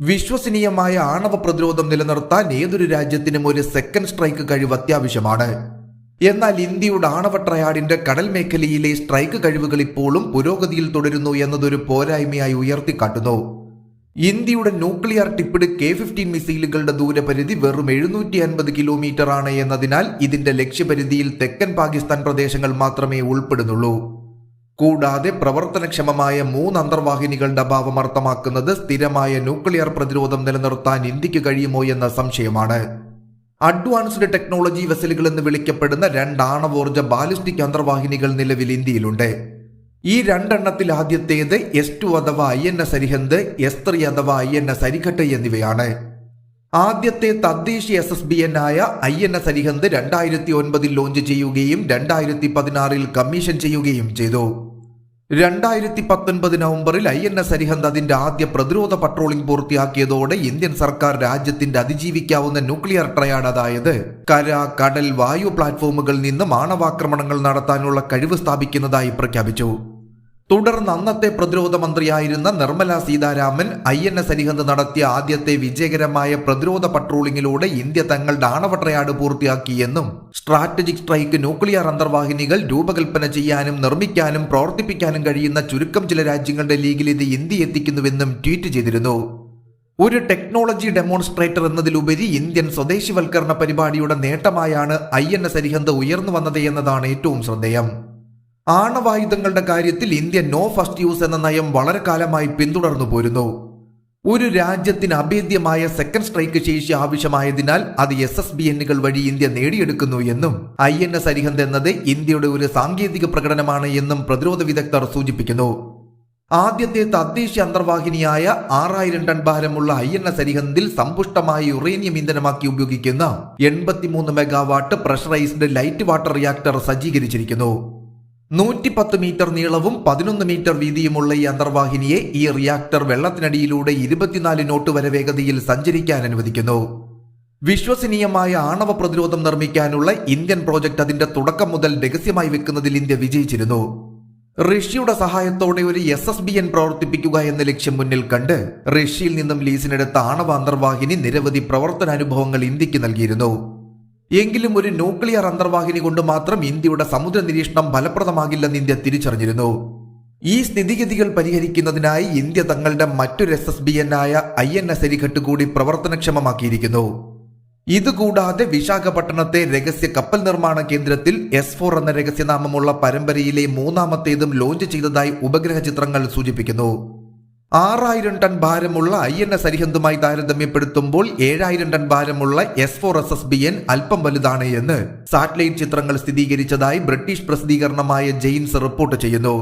വിശ്വസനീയമായ ആണവ പ്രതിരോധം നിലനിർത്താൻ ഏതൊരു രാജ്യത്തിനും ഒരു സെക്കൻഡ് സ്ട്രൈക്ക് കഴിവ് അത്യാവശ്യമാണ്. എന്നാൽ ഇന്ത്യയുടെ ആണവ ട്രയാഡിന്റെ കടൽ മേഖലയിലെ സ്ട്രൈക്ക് കഴിവുകൾ ഇപ്പോഴും പുരോഗതിയിൽ തുടരുന്നു എന്നതൊരു പോരായ്മയായി ഉയർത്തിക്കാട്ടുന്നു. ഇന്ത്യയുടെ ന്യൂക്ലിയർ ടിപ്പിഡ് കെ ഫിഫ്റ്റീൻ മിസൈലുകളുടെ ദൂരപരിധി വെറും എഴുന്നൂറ്റി അൻപത് കിലോമീറ്റർ ആണ് എന്നതിനാൽ ഇതിന്റെ ലക്ഷ്യപരിധിയിൽ തെക്കൻ പാകിസ്ഥാൻ പ്രദേശങ്ങൾ മാത്രമേ ഉൾപ്പെടുന്നുള്ളൂ. കൂടാതെ പ്രവർത്തനക്ഷമമായ മൂന്ന് അന്തർവാഹിനികളുടെ അഭാവം അർത്ഥമാക്കുന്നത് സ്ഥിരമായ ന്യൂക്ലിയർ പ്രതിരോധം നിലനിർത്താൻ ഇന്ത്യയ്ക്ക് കഴിയുമോ എന്ന സംശയമാണ്. അഡ്വാൻസ്ഡ് ടെക്നോളജി വെസലുകൾ എന്ന് വിളിക്കപ്പെടുന്ന രണ്ട് ആണവോർജ ബാലിസ്റ്റിക് അന്തർവാഹിനികൾ നിലവിൽ ഇന്ത്യയിലുണ്ട്. ഈ രണ്ടെണ്ണത്തിൽ ആദ്യത്തേത് എസ് ടു അഥവാ I N S Arihant S three അഥവാ ഐ എൻ എസ് അരിഘട്ട് എന്നിവയാണ്. ആദ്യത്തെ തദ്ദേശീയ എസ് എസ് ബി എൻ ആയ ഐ എൻ എസ് അരിഹന്ത് രണ്ടായിരത്തി ഒൻപതിൽ ലോഞ്ച് ചെയ്യുകയും രണ്ടായിരത്തി പതിനാറിൽ കമ്മീഷൻ ചെയ്യുകയും ചെയ്തു. രണ്ടായിരത്തി പത്തൊൻപത് നവംബറിൽ ഐ എൻ എസ് അരിഹന്ത് അതിന്റെ ആദ്യ പ്രതിരോധ പട്രോളിംഗ് പൂർത്തിയാക്കിയതോടെ ഇന്ത്യൻ സർക്കാർ രാജ്യത്തിന്റെ അതിജീവിക്കാവുന്ന ന്യൂക്ലിയർ ട്രയാഡ് അതായത് കര കടൽ വായു പ്ലാറ്റ്ഫോമുകളിൽ നിന്നും ആണവാക്രമണങ്ങൾ നടത്താനുള്ള കഴിവ് സ്ഥാപിക്കുന്നതായി പ്രഖ്യാപിച്ചു. തുടർന്ന് അന്നത്തെ പ്രതിരോധ മന്ത്രിയായിരുന്ന Nirmala Sitharaman I N S Arihant നടത്തിയ ആദ്യത്തെ വിജയകരമായ പ്രതിരോധ പട്രോളിങ്ങിലൂടെ ഇന്ത്യ തങ്ങളുടെ ആണവട്രയാട് പൂർത്തിയാക്കിയെന്നും സ്ട്രാറ്റജിക് സ്ട്രൈക്ക് ന്യൂക്ലിയർ അന്തർവാഹിനികൾ രൂപകൽപ്പന ചെയ്യാനും നിർമ്മിക്കാനും പ്രവർത്തിപ്പിക്കാനും കഴിയുന്ന ചുരുക്കം ചില രാജ്യങ്ങളുടെ ലീഗിൽ ഇത് ഇന്ത്യ എത്തിക്കുന്നുവെന്നും ട്വീറ്റ് ചെയ്തിരുന്നു. ഒരു ടെക്നോളജി ഡെമോൺസ്ട്രേറ്റർ എന്നതിലുപരി ഇന്ത്യൻ സ്വദേശിവൽക്കരണ പരിപാടിയുടെ നേട്ടമായാണ് ഐ എൻ എസ് അരിഹന്ത് ഉയർന്നു വന്നത് എന്നതാണ് ഏറ്റവും ശ്രദ്ധേയം. ആണവായുധങ്ങളുടെ കാര്യത്തിൽ ഇന്ത്യ നോ ഫസ്റ്റ് യൂസ് എന്ന നയം വളരെ കാലമായി പിന്തുടർന്നു പോരുന്നു. ഒരു രാജ്യത്തിന് അഭേദ്യമായ സെക്കൻഡ് സ്ട്രൈക്ക് ശേഷി ആവശ്യമായതിനാൽ അത് എസ് എസ് ബി എന്നുകൾ വഴി ഇന്ത്യ നേടിയെടുക്കുന്നു എന്നും ഐ എൻ എസ് അരിഹന്ത് എന്നത് ഇന്ത്യയുടെ ഒരു സാങ്കേതിക പ്രകടനമാണ് എന്നും പ്രതിരോധ വിദഗ്ധർ സൂചിപ്പിക്കുന്നു. ആദ്യത്തെ തദ്ദേശീയ അന്തർവാഹിനിയായ ആറായിരം ടൺ ഭാരമുള്ള ഐ എൻ എസ് അരിഹന്തിൽ സമ്പുഷ്ടമായ യുറേനിയം ഇന്ധനമാക്കി ഉപയോഗിക്കുന്ന എൺപത്തിമൂന്ന് megawatt pressurised light water reactor സജ്ജീകരിച്ചിരിക്കുന്നു. നൂറ്റി പത്ത് മീറ്റർ നീളവും പതിനൊന്ന് മീറ്റർ വീതിയുമുള്ള ഈ അന്തർവാഹിനിയെ ഈ റിയാക്ടർ വെള്ളത്തിനടിയിലൂടെ ഇരുപത്തിനാല് നോട്ട് വരെ വേഗതയിൽ സഞ്ചരിക്കാൻ അനുവദിക്കുന്നു. വിശ്വസനീയമായ ആണവ പ്രതിരോധം നിർമ്മിക്കാനുള്ള ഇന്ത്യൻ പ്രോജക്ട് അതിന്റെ തുടക്കം മുതൽ രഹസ്യമായി വെക്കുന്നതിൽ ഇന്ത്യ വിജയിച്ചിരുന്നു. റഷ്യയുടെ സഹായത്തോടെ ഒരു എസ് എസ് ബി എൻ പ്രവർത്തിപ്പിക്കുക എന്ന ലക്ഷ്യം മുന്നിൽ കണ്ട് റഷ്യയിൽ നിന്നും ലീസിനെടുത്ത ആണവ അന്തർവാഹിനി നിരവധി പ്രവർത്തനാനുഭവങ്ങൾ ഇന്ത്യയ്ക്ക് നൽകിയിരുന്നു. എങ്കിലും ഒരു ന്യൂക്ലിയർ അന്തർവാഹിനി കൊണ്ട് മാത്രം ഇന്ത്യയുടെ സമുദ്ര നിരീക്ഷണം ഫലപ്രദമാകില്ലെന്ന് ഇന്ത്യ തിരിച്ചറിഞ്ഞിരുന്നു. ഈ സ്ഥിതിഗതികൾ പരിഹരിക്കുന്നതിനായി ഇന്ത്യ തങ്ങളുടെ മറ്റൊരു എസ് എസ് ബി എൻ ആയ ഐ എൻ എസ് എരിഘട്ട് കൂടി പ്രവർത്തനക്ഷമമാക്കിയിരിക്കുന്നു. ഇതുകൂടാതെ വിശാഖപട്ടണത്തെ രഹസ്യ കപ്പൽ നിർമ്മാണ കേന്ദ്രത്തിൽ എസ് ഫോർ എന്ന രഹസ്യനാമമുള്ള പരമ്പരയിലെ മൂന്നാമത്തേതും ലോഞ്ച് ചെയ്തതായി ഉപഗ്രഹ ചിത്രങ്ങൾ സൂചിപ്പിക്കുന്നു. ആറായിരം ടൺ ഭാരമുള്ള ഐ എൻ എസ് അരിഹന്തുമായി താരതമ്യപ്പെടുത്തുമ്പോൾ ഏഴായിരം ടൺ ഭാരമുള്ള S four S S B N അല്പം വലുതാണ് എന്ന് സാറ്റലൈറ്റ് ചിത്രങ്ങൾ സ്ഥിരീകരിച്ചതായി ബ്രിട്ടീഷ് പ്രസിദ്ധീകരണമായ ജെയിൻസ് റിപ്പോർട്ട് ചെയ്യുന്നു.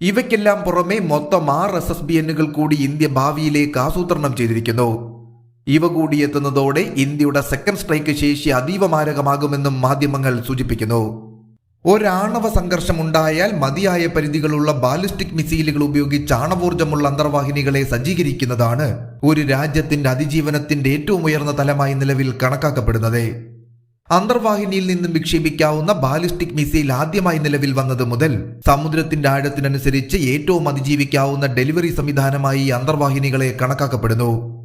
ഇവയ്ക്കെല്ലാം പുറമെ മൊത്തം ആറ് എസ് എസ് ബി എന്നുകൾ കൂടി ഇന്ത്യ ഭാവിയിലേക്ക് ആസൂത്രണം ചെയ്തിരിക്കുന്നു. ഇവ കൂടി എത്തുന്നതോടെ ഇന്ത്യയുടെ സെക്കൻഡ് സ്ട്രൈക്ക് ശേഷി അതീവ മാരകമാകുമെന്നും മാധ്യമങ്ങൾ സൂചിപ്പിക്കുന്നു. ഒരാണവ സംഘർഷം ഉണ്ടായാൽ മതിയായ പരിധികളുള്ള ബാലിസ്റ്റിക് മിസൈലുകൾ ഉപയോഗിച്ച് ആണവോർജമുള്ള അന്തർവാഹിനികളെ സജ്ജീകരിക്കുന്നതാണ് ഒരു രാജ്യത്തിന്റെ അതിജീവനത്തിന്റെ ഏറ്റവും ഉയർന്ന തലമായി നിലവിൽ കണക്കാക്കപ്പെടുന്നത്. അന്തർവാഹിനിയിൽ നിന്നും വിക്ഷേപിക്കാവുന്ന ബാലിസ്റ്റിക് മിസൈൽ ആദ്യമായി നിലവിൽ വന്നത് മുതൽ സമുദ്രത്തിന്റെ ആഴത്തിനനുസരിച്ച് ഏറ്റവും അതിജീവിക്കാവുന്ന ഡെലിവറി സംവിധാനമായി അന്തർവാഹിനികളെ കണക്കാക്കപ്പെടുന്നു.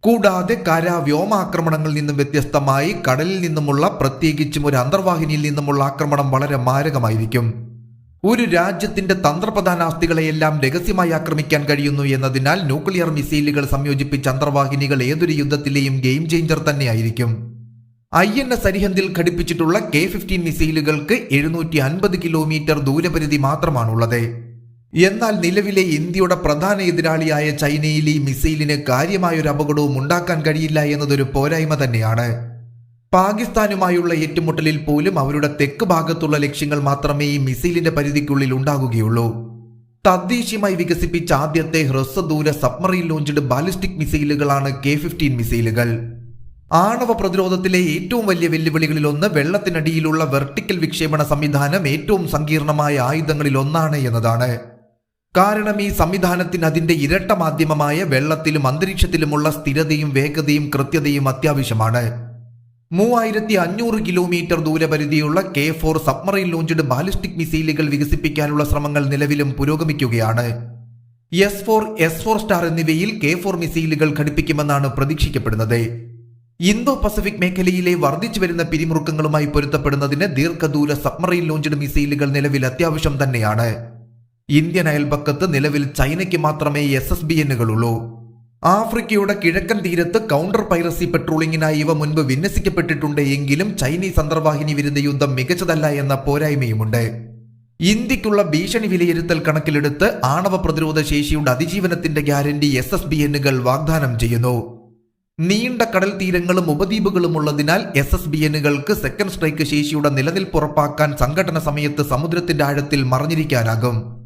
കൂടാതെ കര വ്യോമാക്രമണങ്ങളിൽ നിന്നും വ്യത്യസ്തമായി കടലിൽ നിന്നുമുള്ള പ്രത്യേകിച്ചും ഒരു അന്തർവാഹിനിയിൽ നിന്നുമുള്ള ആക്രമണം വളരെ മാരകമായിരിക്കും. ഒരു രാജ്യത്തിന്റെ തന്ത്രപ്രധാന തന്ത്രപ്രധാനാസ്തികളെയെല്ലാം രഹസ്യമായി ആക്രമിക്കാൻ കഴിയുന്നു എന്നതിനാൽ ന്യൂക്ലിയർ മിസൈലുകൾ സംയോജിപ്പിച്ച അന്തർവാഹിനികൾ ഏതൊരു യുദ്ധത്തിലെയും ഗെയിം ചേഞ്ചർ തന്നെയായിരിക്കും. ഐ എൻ എസ് അരിഹന്തിൽ ഘടിപ്പിച്ചിട്ടുള്ള കെ ഫിഫ്റ്റീൻ മിസൈലുകൾക്ക് എഴുന്നൂറ്റി അൻപത് കിലോമീറ്റർ ദൂരപരിധി മാത്രമാണുള്ളത്. എന്നാൽ നിലവിലെ ഇന്ത്യയുടെ പ്രധാന എതിരാളിയായ ചൈനയിൽ ഈ മിസൈലിന് കാര്യമായൊരു അപകടവും ഉണ്ടാക്കാൻ കഴിയില്ല എന്നതൊരു പോരായ്മ തന്നെയാണ്. പാകിസ്ഥാനുമായുള്ള ഏറ്റുമുട്ടലിൽ പോലും അവരുടെ തെക്ക് ഭാഗത്തുള്ള ലക്ഷ്യങ്ങൾ മാത്രമേ ഈ മിസൈലിന്റെ പരിധിക്കുള്ളിൽ ഉണ്ടാകുകയുള്ളൂ. തദ്ദേശീയമായി വികസിപ്പിച്ച ആദ്യത്തെ ഹ്രസ്വദൂര സബ്മറീൻ ലോഞ്ച്ഡ് ബാലിസ്റ്റിക് മിസൈലുകളാണ് കെ ഫിഫ്റ്റീൻ മിസൈലുകൾ. ആണവ പ്രതിരോധത്തിലെ ഏറ്റവും വലിയ വെല്ലുവിളികളിലൊന്ന് വെള്ളത്തിനടിയിലുള്ള വെർട്ടിക്കൽ വിക്ഷേപണ സംവിധാനം ഏറ്റവും സങ്കീർണമായ ആയുധങ്ങളിൽ ഒന്നാണ് എന്നതാണ്. കാരണം ഈ സംവിധാനത്തിന് അതിന്റെ ഇരട്ട മാധ്യമമായ വെള്ളത്തിലും അന്തരീക്ഷത്തിലുമുള്ള സ്ഥിരതയും വേഗതയും കൃത്യതയും അത്യാവശ്യമാണ്. മൂവായിരത്തി അഞ്ഞൂറ് kilometre ദൂരപരിധിയുള്ള K four submarine launched ballistic മിസൈലുകൾ വികസിപ്പിക്കാനുള്ള ശ്രമങ്ങൾ നിലവിലും പുരോഗമിക്കുകയാണ്. S four S four star എന്നിവയിൽ കെ ഫോർ മിസൈലുകൾ ഘടിപ്പിക്കുമെന്നാണ് പ്രതീക്ഷിക്കപ്പെടുന്നത്. ഇന്തോ പസഫിക് മേഖലയിലെ വർദ്ധിച്ചു വരുന്ന പിരിമുറുക്കങ്ങളുമായി പൊരുത്തപ്പെടുന്നതിന് ദീർഘദൂര സബ്മറൈൻ ലോഞ്ചഡ് മിസൈലുകൾ നിലവിൽ അത്യാവശ്യം തന്നെയാണ്. ഇന്ത്യൻ അയൽപക്കത്ത് നിലവിൽ ചൈനയ്ക്ക് മാത്രമേ എസ് എസ് ബി എന്നുകളുള്ളൂ ആഫ്രിക്കയുടെ കിഴക്കൻ തീരത്ത് കൗണ്ടർ പൈറസി പെട്രോളിങ്ങിനായി ഇവ മുൻപ് വിന്യസിക്കപ്പെട്ടിട്ടുണ്ട് എങ്കിലും ചൈനീസ് അന്തർവാഹിനി വിരുദ്ധ യുദ്ധം മികച്ചതല്ല എന്ന പോരായ്മയുമുണ്ട്. ഇന്ത്യക്കുള്ള ഭീഷണി വിലയിരുത്തൽ കണക്കിലെടുത്ത് ആണവ പ്രതിരോധ ശേഷിയുടെ അതിജീവനത്തിന്റെ ഗ്യാരണ്ടി എസ് എസ് ബി എന്നുകൾ വാഗ്ദാനം ചെയ്യുന്നു. നീണ്ട കടൽ തീരങ്ങളും ഉപദ്വീപുകളും ഉള്ളതിനാൽ എസ് എസ് ബി എന്നുകൾക്ക് സെക്കൻഡ് സ്ട്രൈക്ക് ശേഷിയുടെ നിലനിൽപ്പ് ഉറപ്പാക്കാൻ സംഘടന സമയത്ത് സമുദ്രത്തിന്റെ ആഴത്തിൽ മറഞ്ഞിരിക്കാനാകും.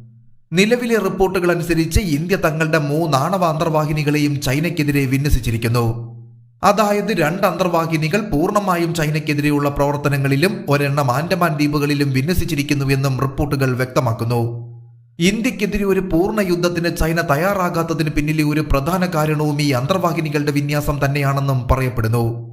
നിലവിലെ റിപ്പോർട്ടുകൾ അനുസരിച്ച് ഇന്ത്യ തങ്ങളുടെ മൂന്ന് ആണവ അന്തർവാഹിനികളെയും ചൈനയ്ക്കെതിരെ വിന്യസിച്ചിരിക്കുന്നു. അതായത് രണ്ട് അന്തർവാഹിനികൾ പൂർണമായും ചൈനയ്ക്കെതിരെയുള്ള പ്രവർത്തനങ്ങളിലും ഒരെണ്ണം ആൻഡമാൻ ദ്വീപുകളിലും വിന്യസിച്ചിരിക്കുന്നുവെന്നും റിപ്പോർട്ടുകൾ വ്യക്തമാക്കുന്നു. ഇന്ത്യക്കെതിരെ ഒരു പൂർണ യുദ്ധത്തിന് ചൈന തയ്യാറാകാത്തതിന് പിന്നിലെ ഒരു പ്രധാന കാരണവും ഈ അന്തർവാഹിനികളുടെ വിന്യാസം തന്നെയാണെന്നും പറയപ്പെടുന്നു.